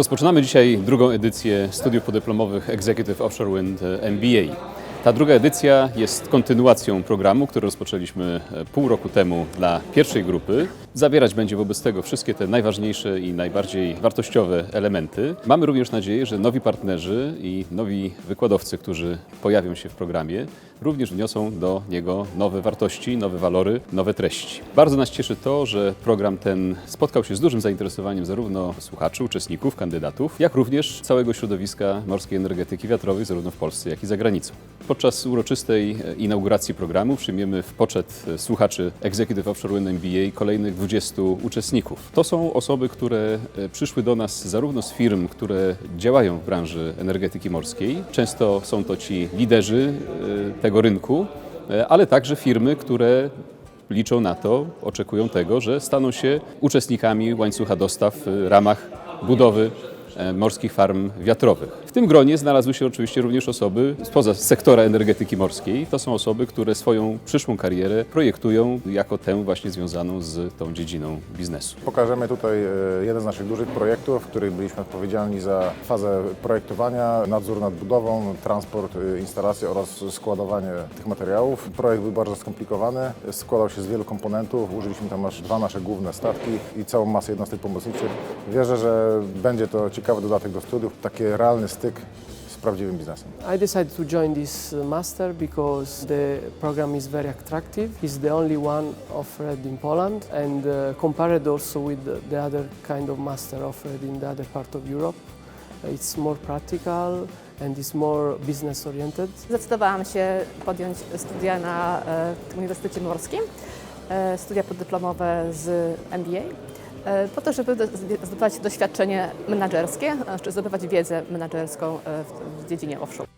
Rozpoczynamy dzisiaj drugą edycję studiów podyplomowych Executive Offshore Wind e, MBA. Ta druga edycja jest kontynuacją programu, który rozpoczęliśmy e, pół roku temu dla pierwszej grupy. Zawierać będzie wobec tego wszystkie te najważniejsze i najbardziej wartościowe elementy. Mamy również nadzieję, że nowi partnerzy i nowi wykładowcy, którzy pojawią się w programie, również wniosą do niego nowe wartości, nowe walory, nowe treści. Bardzo nas cieszy to, że program ten spotkał się z dużym zainteresowaniem zarówno słuchaczy, uczestników, kandydatów, jak również całego środowiska morskiej energetyki wiatrowej, zarówno w Polsce, jak i za granicą. Podczas uroczystej e, inauguracji programu przyjmiemy w poczet e, słuchaczy Executive Offshore Wind MBA kolejnych 20 uczestników. To są osoby, które e, przyszły do nas zarówno z firm, które działają w branży energetyki morskiej. Często są to ci liderzy e, tego rynku, e, ale także firmy, które liczą na to, oczekują tego, że staną się uczestnikami łańcucha dostaw w ramach budowy morskich farm wiatrowych. W tym gronie znalazły się oczywiście również osoby spoza sektora energetyki morskiej. To są osoby, które swoją przyszłą karierę projektują jako tę właśnie związaną z tą dziedziną biznesu. Pokażemy tutaj e, jeden z naszych dużych projektów, w których byliśmy odpowiedzialni za fazę projektowania, nadzór nad budową, transport, e, instalację oraz składowanie tych materiałów. Projekt był bardzo skomplikowany, składał się z wielu komponentów, użyliśmy tam aż dwa nasze główne statki i całą masę jednostek pomocniczych. Wierzę, że będzie to ciekawy dodatek do studiów, taki realny styk z prawdziwym biznesem. I decided to join this uh, master because the program is very attractive. It's the only one offered in Poland and uh, compared also with the, the other kind of master offered in the other part of Europe. Uh, It's more practical and it's more business oriented. Zdecydowałam się podjąć studia na e, Uniwersytecie Morskim, e, studia podyplomowe z MBA, po to, żeby do- zdobywać doświadczenie menedżerskie, a czy zdobywać wiedzę menedżerską e, w dziedzinie offshore.